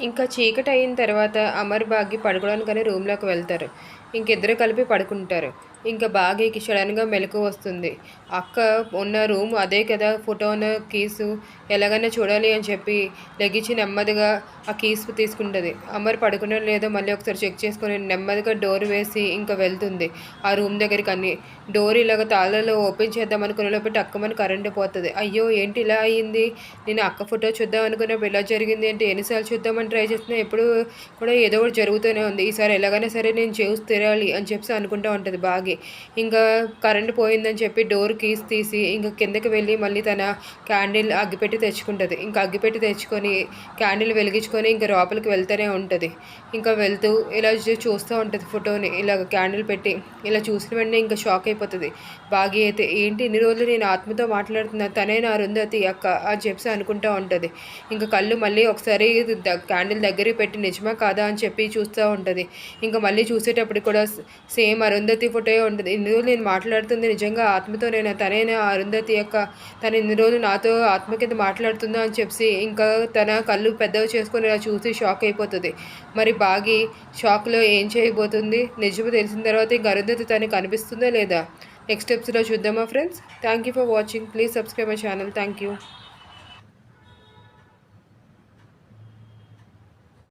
ఇంకా చీకటి అయిన తర్వాత అమర్ బాగి పడుకోవడానికని రూమ్లోకి వెళ్తారు. ఇంకిద్దరు కలిపి పడుకుంటారు. ఇంకా బాగీకి సడన్గా మెలకు వస్తుంది. అక్క ఉన్న రూమ్ అదే కదా ఫోటోను కీసు ఎలాగైనా చూడాలి అని చెప్పి లెగిచి నెమ్మదిగా ఆ కీస్ తీసుకుంటుంది. అమర్ పడుకునే లేదో మళ్ళీ ఒకసారి చెక్ చేసుకుని నెమ్మదిగా డోర్ వేసి ఇంకా వెళ్తుంది. ఆ రూమ్ దగ్గరికి అన్ని డోర్ ఇలాగ తాళాలు ఓపెన్ చేద్దాం అనుకునే లోపు టక్కమని కరెంట్ పోతుంది. అయ్యో ఏంటి ఇలా అయ్యింది నేను అక్క ఫోటో చూద్దాం అనుకున్నప్పుడు ఇలా జరిగింది అంటే ఎన్నిసార్లు చూద్దామని ట్రై చేస్తున్నా ఎప్పుడు కూడా ఏదో ఒకటి జరుగుతూనే ఉంది. ఈసారి ఎలాగైనా సరే నేను చేసి తిరగాలి అని చెప్పి అనుకుంటూ ఉంటుంది బాగా. ఇంకా కరెంట్ పోయిందని చెప్పి డోర్ కీస్ తీసి ఇంకా కిందకి వెళ్ళి మళ్ళీ తన క్యాండిల్ అగ్గిపెట్టి తెచ్చుకుంటుంది. ఇంకా అగ్గిపెట్టి తెచ్చుకొని క్యాండిల్ వెలిగించుకొని ఇంకా లోపలికి వెళ్తూనే ఉంటుంది. ఇంకా వెళ్తూ ఇలా చూస్తూ ఉంటుంది ఫోటోని. ఇలా క్యాండిల్ పెట్టి ఇలా చూసిన వెంటనే ఇంకా షాక్ అయిపోతుంది. బాగి అయితే ఏంటి ఇన్ని రోజులు నేను ఆత్మతో మాట్లాడుతున్నా తనే నా రుందతి అక్క అని చెప్పి అనుకుంటూ ఉంటుంది. ఇంకా కళ్ళు మళ్ళీ ఒకసారి క్యాండిల్ దగ్గరికి పెట్టి నిజమా కాదా అని చెప్పి చూస్తూ ఉంటుంది. ఇంకా మళ్ళీ చూసేటప్పుడు కూడా సేమ్ అరుంధతి ఫోటో ఉంటుంది ఇన్ని రోజులు నేను మాట్లాడుతుంది నిజంగా ఆత్మతో నేను తనైన అరుంధతి యొక్క తను ఇన్ని రోజులు నాతో ఆత్మ కింద మాట్లాడుతుందా అని చెప్పి ఇంకా తన కళ్ళు పెద్దవి చేసుకుని ఇలా చూసి షాక్ అయిపోతుంది. మరి బాగి షాక్లో ఏం చేయబోతుంది? నిజము తెలిసిన తర్వాత ఇంక అరుంధతి తనకి కనిపిస్తుందా లేదా? నెక్స్ట్ స్టెప్స్లో చూద్దామా friends? Thank you for watching. Please subscribe my channel. Thank you.